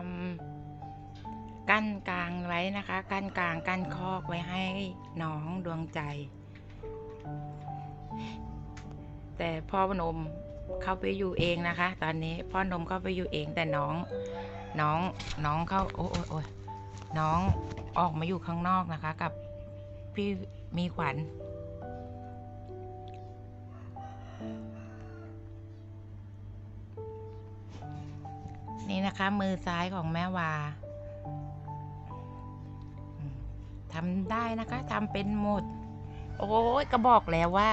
ำกั้นกลางไว้นะคะ กั้นกลางกั้นคอกไว้ให้น้องดวงใจ แต่พ่อนมเข้าไปอยู่เองนะคะ ตอนนี้พ่อนมเข้าไปอยู่เองแต่น้องน้องน้องเข้าโอ้โอยโอยน้องออกมาอยู่ข้างนอกนะคะ กับพี่มีขวัญ นะคะ มือซ้ายของแม่วาทำได้นะคะทำเป็นหมด โอ้ยก็บอกแล้วว่า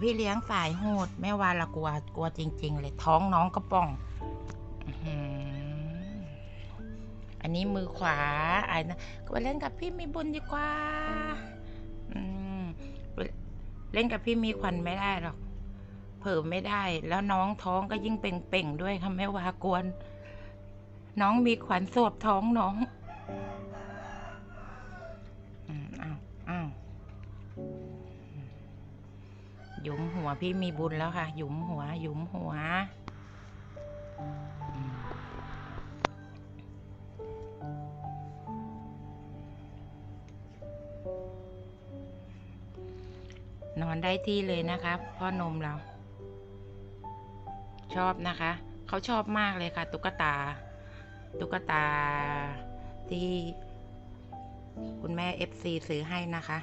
พี่เลี้ยงสายโหดแม่วาละกลัวกลัวจริง ๆ เลยท้องน้องกระป่องอันนี้มือขวาไอ้นะก็ไปเล่นกับพี่มีบุญดีกว่าเล่นกับพี่มีขวัญไม่ได้หรอก เผลอไม่ได้ แล้วน้องท้องก็ยิ่งเป่งๆด้วยค่ะแม่วากวน น้องมีขวัญสวบท้องน้องอืมอ้าวอ้าวหยุมหัวพี่มีบุญแล้วค่ะ หยุมหัว หยุมหัวนอนได้ที่เลยนะคะพ่อนมเรา ชอบนะคะ เขาชอบมากเลยค่ะ ตุ๊กตา ตุ๊กตาที่คุณแม่เอฟซีซื้อให้นะคะ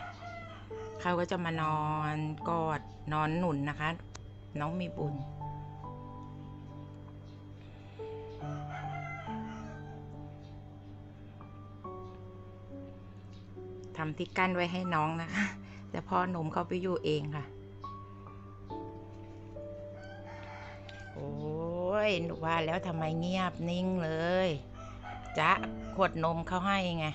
เขาก็จะมานอนกอดนอนหนุนนะคะ น้องมีบุญ ทำที่กั้นไว้ให้น้องนะคะ แต่พ่อหนุ่มเขาไปอยู่เองค่ะ หนูว่าแล้วทำไมเงียบนิ่งเลยจ๊ะขวดนมเขาให้ไง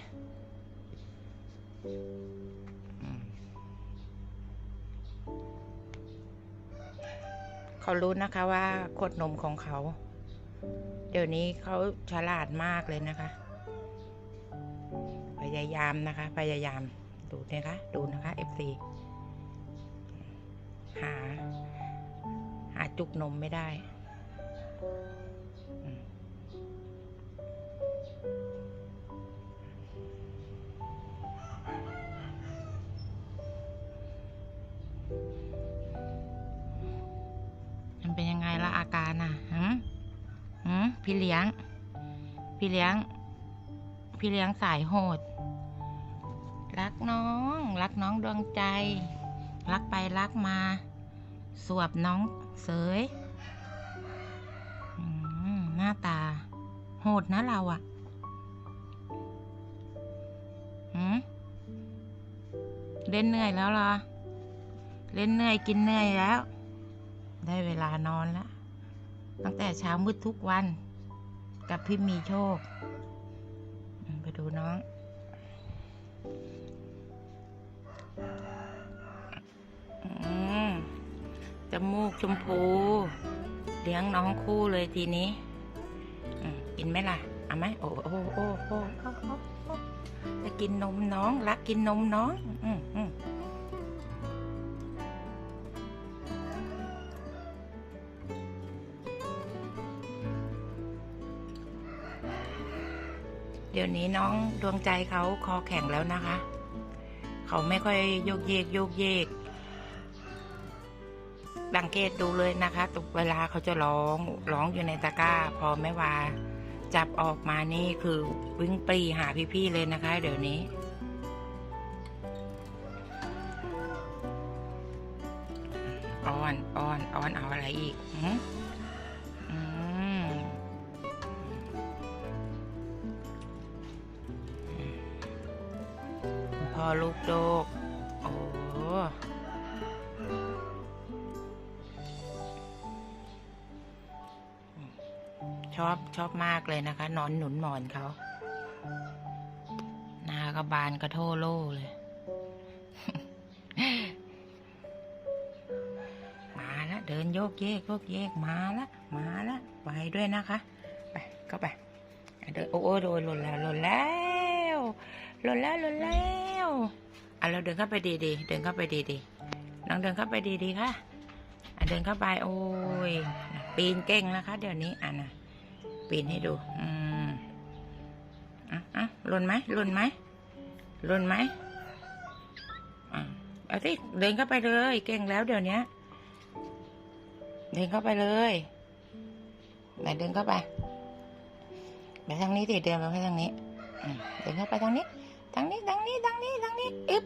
เขารู้นะคะว่าขวดนมของเขา เดี๋ยวนี้เขาฉลาดมากเลยนะคะ พยายามนะคะ พยายามดูนะคะ ดูนะคะ FC หา หาจุกนมไม่ได้ มันเป็นยังไงละอาการอะหืมหืมพี่เลี้ยง พี่เลี้ยง พี่เลี้ยงสายโหด รักน้อง รักน้องดวงใจ รักไปรักมา สวบน้องเสย หน้าตา โหดนะเราอะหืมเล่นเหนื่อยแล้วเหรอ เล่นเหนื่อยกินเหนื่อยแล้ว ได้เวลานอนแล้ว ตั้งแต่เช้ามืดทุกวัน กับพี่มีโชค ไปดูน้องอจมูกชมพู เลี้ยงน้องคู่เลยทีนี้ กินไหมล่ะเอาไหมโอ้โอ้โอ้โอ้โอ้โอ้โอ้จะกินนมน้องรักกินนมน้องอืมอืมเดี๋ยวนี้น้องดวงใจเขาคอแข็งแล้วนะคะ เขาไม่ค่อยโยกเยกโยกเยกสังเกตดูเลยนะคะตุกเวลาเขาจะร้องร้องอยู่ในตะกร้า พอแม่วา จับออกมานี่คือวิ่งปรีหาพี่ๆเลยนะคะ เดี๋ยวนี้อ้อนอ้อนอ้อนเอาอะไรอีกอืมพอลูกโดก อ้ชอบชอบมากเลยนะคะนอนหนุนหมอนเขานากระบาลกระโทโล่เลย มาแล้วเดินโยกเยกโยกเยกมาแล้วมาแล้วไปด้วยนะคะ ไปเข้าไปเดินโอ้โอ้โดนหล่นแล้วหล่นแล้วหล่นแล้วหล่นแล้วอะเราเดินเข้าไปดีๆเดินเข้าไปดีๆน้องเดินเข้าไปดีๆค่ะเดินเข้าไปโอ้ยปีปีนเก่งนะคะ เดี๋ยวนี้อะนะ ปีนให้ดู อืมอะอะล่นไหมล่นไหมล่นไหมอะเอาสิเดินเข้าไปเลย เก่งแล้วเดี๋ยวนี้เดินเข้าไปเลยไหนเดินเข้าไปไปทางนี้สิเดินไปทางนี้เดินเข้าไปทางนี้ทางนี้ทางนี้ทางนี้ทางนี้อึ๊บ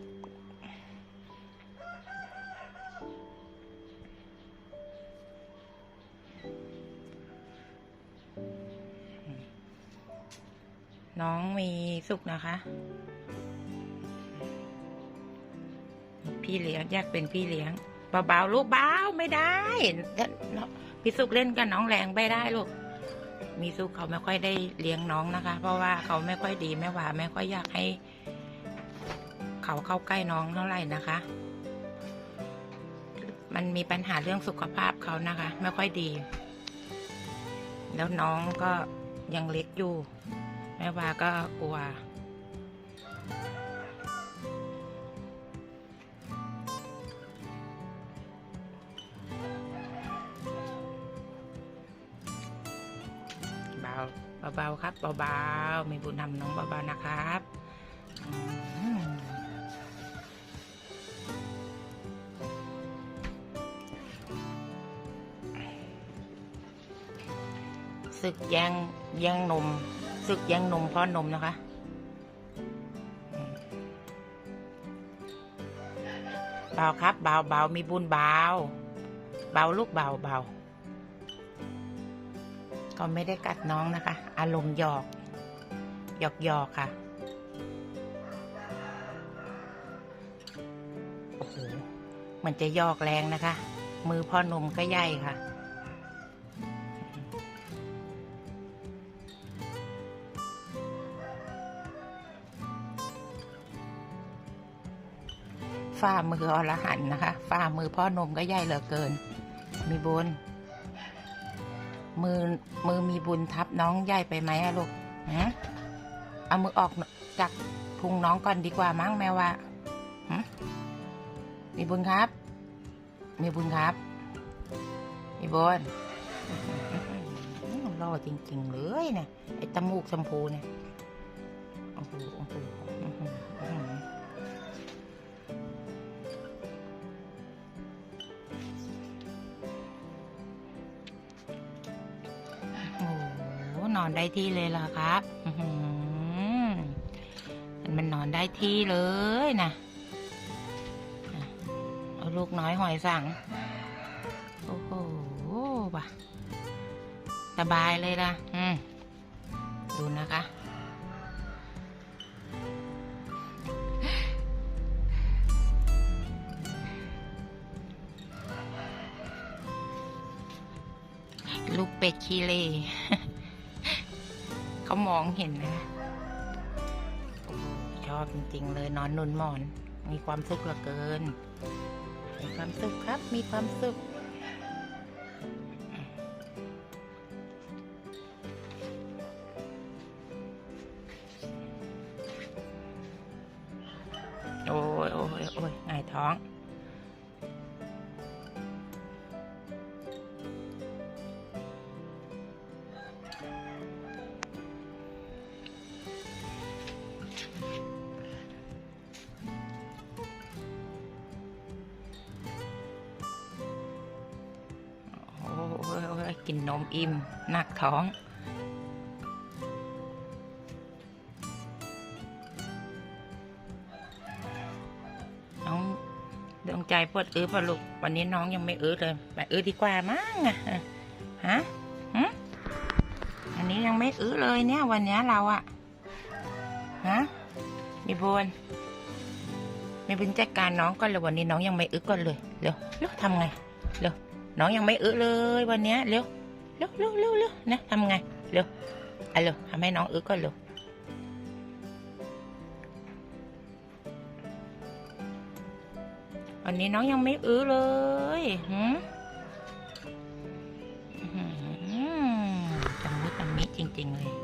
น้องมีสุขนะคะ พี่เลี้ยงอยากเป็นพี่เลี้ยงเบาๆลูกเบาไม่ได้พี่สุขเล่นกับน้องแรงไม่ได้ลูกมีสุขเขาไม่ค่อยได้เลี้ยงน้องนะคะ เพราะว่าเขาไม่ค่อยดีแม่ว่าไม่ค่อยอยากให้ เขาเข้าใกล้น้องเท่าไหร่นะคะ มันมีปัญหาเรื่องสุขภาพเขานะคะ ไม่ค่อยดี แล้วน้องก็ยังเล็กอยู่ แม่วาก็กลัว เบาเบาๆครับเบาๆมีบุญทำน้องเบาๆนะครับ ศึกแย่งแย่งนมศึกแย่งนมเพ่อนมนะคะเบาครับเบาเบามีบุญเบาเบาลูกเบาเบาก็ไม่ได้กัดน้องนะคะ อารมณ์หยอก หยอกหยอกค่ะโอ้โหมันจะหยอกแรงนะคะ มือพ่อนมก็ใหญ่ค่ะ ฝ่ามืออรหันต์นะคะ ฝ่ามือพ่อนมก็ใหญ่เหลือเกิน มีบุญ มือมือมีบุญทับน้องใหญ่ไปไหมอะลูกฮะเอามือออกจากพุงน้องก่อนดีกว่ามั้งแม่ว่าฮะมีบุญครับ มีบุญครับ มีบุญล่อจริง ๆ เลยเนี่ยไอ้ตะมูกชมพูเนี่ยโอ้โหโอ้โห นอนได้ที่เลยเหรอครับอื้อหือมันนอนได้ที่เลยนะเอาลูกน้อยหอยสั่ง โอ้โหว่ะสบายเลยล่ะ อืม ดูนะคะ ลูกเป็ดขี้เล่ เขามองเห็นนะชอบจริงๆเลยนอนนุนหมอน มีความสุขเหลือเกิน มีความสุขครับ มีความสุขโอ้ยโอ้ยโอ้ยไงายท้อง กินนมอิ่มหนักท้อง น้องดวงใจปวดอื้อปะลูก วันนี้น้องยังไม่อื้อเลยไปอื้อดีกว่ามั้งอะฮะฮะอันนี้ยังไม่อื้อเลยเนี่ย วันนี้เราอะฮะมีบุญมีบุญจัดการน้องก่อนเลยวันนี้น้องยังไม่อื้อก่อนเลยเร็วเร็วทำไงเร็ว น้องยังไม่อึเลยวันนี้เร็วเร็วเร็วเร็วนะทำไงเร็วอะเร็วทำให้น้องอึก่อนเร็ววันนี้น้องยังไม่อื้อเลยหืมจำมิจำมิจริง ๆ เลย